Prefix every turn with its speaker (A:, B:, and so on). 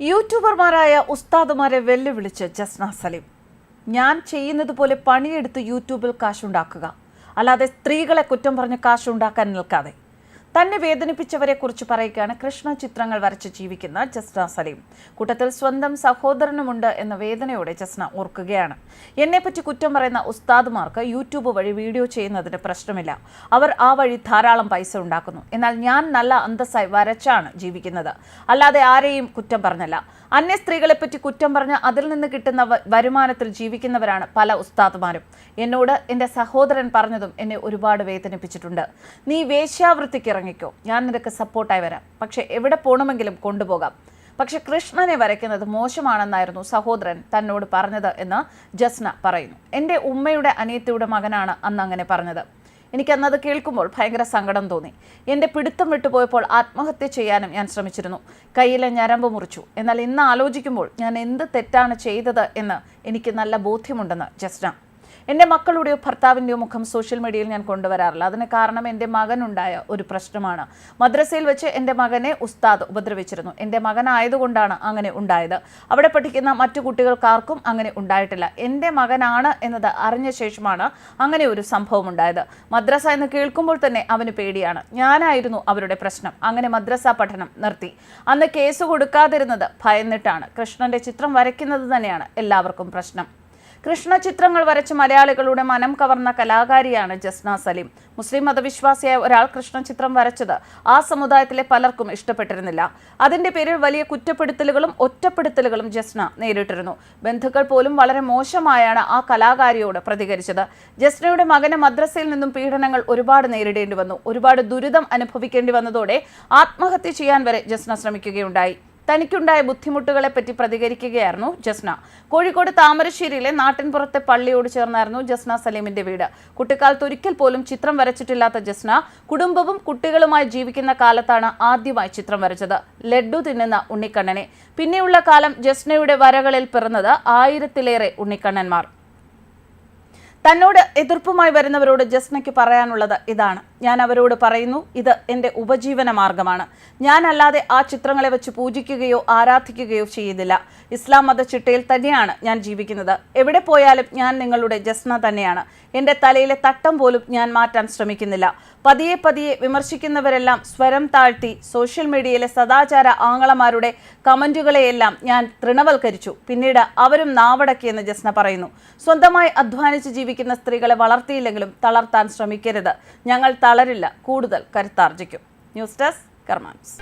A: യൂട്യൂബർമാരായ ഉസ്താദുമാരെ വെല്ലുവിളിച്ച് ജസ്ന സലീം. ഞാൻ ചെയ്യുന്നത് പോലെ പണിയെടുത്ത് യൂട്യൂബിൽ കാശുണ്ടാക്കുക. അല്ലാതെ സ്ത്രീകളെ കുറ്റം പറഞ്ഞ് കാശുണ്ടാക്കാൻ നിൽക്കാതെ. തന്നെ വേദനിപ്പിച്ചവരെ കുറിച്ച് പറയുകയാണ് കൃഷ്ണ ചിത്രങ്ങൾ വരച്ച് ജീവിക്കുന്ന ജസ്ന സലീം. കൂട്ടത്തിൽ സ്വന്തം സഹോദരനുമുണ്ട് എന്ന വേദനയോടെ ജസ്ന ഓർക്കുകയാണ്. എന്നെപ്പറ്റി കുറ്റം പറയുന്ന ഉസ്താദുമാർക്ക് യൂട്യൂബ് വഴി വീഡിയോ ചെയ്യുന്നതിന് പ്രശ്നമില്ല. അവർ ആ വഴി ധാരാളം പൈസ ഉണ്ടാക്കുന്നു. എന്നാൽ ഞാൻ നല്ല അന്തസ്സായി വരച്ചാണ് ജീവിക്കുന്നത്. അല്ലാതെ ആരെയും കുറ്റം പറഞ്ഞല്ല. അന്യ സ്ത്രീകളെപ്പറ്റി കുറ്റം പറഞ്ഞ് അതിൽ നിന്ന് കിട്ടുന്ന വരുമാനത്തിൽ ജീവിക്കുന്നവരാണ് പല ഉസ്താദുമാരും. എന്നോട് എന്റെ സഹോദരൻ പറഞ്ഞതും എന്നെ ഒരുപാട് വേദനിപ്പിച്ചിട്ടുണ്ട്. നീ വേശ്യാവൃത്തിക്ക് ഇറങ്ങിക്കോ. ഞാൻ നിനക്ക് സപ്പോർട്ടായി വരാം. പക്ഷെ എവിടെ പോകണമെങ്കിലും കൊണ്ടുപോകാം. പക്ഷെ കൃഷ്ണനെ വരയ്ക്കുന്നത് മോശമാണെന്നായിരുന്നു സഹോദരൻ തന്നോട് പറഞ്ഞത് എന്ന് ജസ്ന പറയുന്നു. എന്റെ ഉമ്മയുടെ അനിയത്തിയുടെ മകനാണ് അന്ന് അങ്ങനെ പറഞ്ഞത്. എനിക്കന്നത് കേൾക്കുമ്പോൾ ഭയങ്കര സങ്കടം തോന്നി. എന്റെ പിടുത്തം വിട്ടുപോയപ്പോൾ ആത്മഹത്യ ചെയ്യാനും ഞാൻ ശ്രമിച്ചിരുന്നു. കയ്യിലെ ഞരമ്പ് മുറിച്ചു. എന്നാൽ ഇന്ന് ആലോചിക്കുമ്പോൾ ഞാൻ എന്ത് തെറ്റാണ് ചെയ്തത് എന്ന് എനിക്ക് നല്ല ബോധ്യമുണ്ടെന്ന് ജസ്ന എന്റെ മക്കളുടെയോ ഭർത്താവിന്റെയോ മുഖം സോഷ്യൽ മീഡിയയിൽ ഞാൻ കൊണ്ടുവരാറില്ല. അതിന് കാരണം എന്റെ മകനുണ്ടായ ഒരു പ്രശ്നമാണ്. മദ്രസയിൽ വെച്ച് എന്റെ മകനെ ഉസ്താദ് ഉപദ്രവിച്ചിരുന്നു. എന്റെ മകനായതുകൊണ്ടാണ് അങ്ങനെ ഉണ്ടായത്. അവിടെ പഠിക്കുന്ന മറ്റു കുട്ടികൾക്കാർക്കും അങ്ങനെ ഉണ്ടായിട്ടില്ല. എന്റെ മകനാണ് എന്നത് അറിഞ്ഞ ശേഷമാണ് അങ്ങനെ ഒരു സംഭവം ഉണ്ടായത്. മദ്രസ എന്ന് കേൾക്കുമ്പോൾ തന്നെ അവന് പേടിയാണ്. ഞാനായിരുന്നു അവരുടെ പ്രശ്നം. അങ്ങനെ മദ്രസ പഠനം നിർത്തി. അന്ന് കേസ് കൊടുക്കാതിരുന്നത് ഭയന്നിട്ടാണ്. കൃഷ്ണന്റെ ചിത്രം വരയ്ക്കുന്നത് തന്നെയാണ് എല്ലാവർക്കും പ്രശ്നം. കൃഷ്ണ ചിത്രങ്ങൾ വരച്ച് മലയാളികളുടെ മനം കവർന്ന കലാകാരിയാണ് ജസ്ന സലീം. മുസ്ലിം മതവിശ്വാസിയായ ഒരാൾ കൃഷ്ണ ചിത്രം വരച്ചത് ആ സമുദായത്തിലെ പലർക്കും ഇഷ്ടപ്പെട്ടിരുന്നില്ല. അതിന്റെ പേരിൽ വലിയ കുറ്റപ്പെടുത്തലുകളും ഒറ്റപ്പെടുത്തലുകളും ജസ്ന നേരിട്ടിരുന്നു. ബന്ധുക്കൾ പോലും വളരെ മോശമായാണ് ആ കലാകാരിയോട് പ്രതികരിച്ചത്. ജസ്നയുടെ മകനെ മദ്രസയിൽ നിന്നും പീഡനങ്ങൾ ഒരുപാട് നേരിടേണ്ടി വന്നു. ഒരുപാട് ദുരിതം അനുഭവിക്കേണ്ടി വന്നതോടെ ആത്മഹത്യ ചെയ്യാൻ വരെ ജസ്ന ശ്രമിക്കുകയുണ്ടായി. തനിക്കുണ്ടായ ബുദ്ധിമുട്ടുകളെ പറ്റി പ്രതികരിക്കുകയായിരുന്നു ജസ്ന. കോഴിക്കോട് താമരശ്ശേരിയിലെ നാട്ടിൻപുറത്തെ പള്ളിയോട് ചേർന്നായിരുന്നു ജസ്ന സലീമിന്റെ വീട്. കുട്ടിക്കാലത്ത് ഒരിക്കൽ പോലും ചിത്രം വരച്ചിട്ടില്ലാത്ത ജസ്ന കുടുംബവും കുട്ടികളുമായി ജീവിക്കുന്ന കാലത്താണ് ആദ്യമായി ചിത്രം വരച്ചത്. ലഡ്ഡു തിന്നുന്ന ഉണ്ണിക്കണ്ണനെ. പിന്നെയുള്ള കാലം ജസ്നയുടെ വരകളിൽ പിറന്നത് ആയിരത്തിലേറെ ഉണ്ണിക്കണ്ണന്മാർ. തന്നോട് എതിർപ്പുമായി വരുന്നവരോട് ജസ്നയ്ക്ക് പറയാനുള്ളത് ഇതാണ്. ഞാൻ അവരോട് പറയുന്നു ഇത് എന്റെ ഉപജീവന മാർഗമാണ്. ഞാനല്ലാതെ ആ ചിത്രങ്ങളെ വെച്ച് പൂജിക്കുകയോ ആരാധിക്കുകയോ ചെയ്യുന്നില്ല ഇസ്ലാം മത ചിട്ടയിൽ തന്നെയാണ് ഞാൻ ജീവിക്കുന്നത്. എവിടെ പോയാലും ഞാൻ നിങ്ങളുടെ ജസ്ന തന്നെയാണ്. എന്റെ തലയിലെ തട്ടം പോലും ഞാൻ മാറ്റാൻ ശ്രമിക്കുന്നില്ല. പതിയെ പതിയെ വിമർശിക്കുന്നവരെല്ലാം സ്വരം താഴ്ത്തി സോഷ്യൽ മീഡിയയിലെ സദാചാര ആങ്ങളമാരുടെ കമന്റുകളെയെല്ലാം ഞാൻ തൃണവൽക്കരിച്ചു. പിന്നീട് അവരും നാവടക്കിയെന്ന് ജസ്ന പറയുന്നു. സ്വന്തമായി അധ്വാനിച്ച് ജീവിക്കുന്ന സ്ത്രീകളെ വളർത്തിയില്ലെങ്കിലും തളർത്താൻ ശ്രമിക്കരുത്. ഞങ്ങൾ തളരില്ല. കൂടുതൽ കരുത്താർജിക്കും ന്യൂസ് ഡെസ്ക് കർമാൻസ്.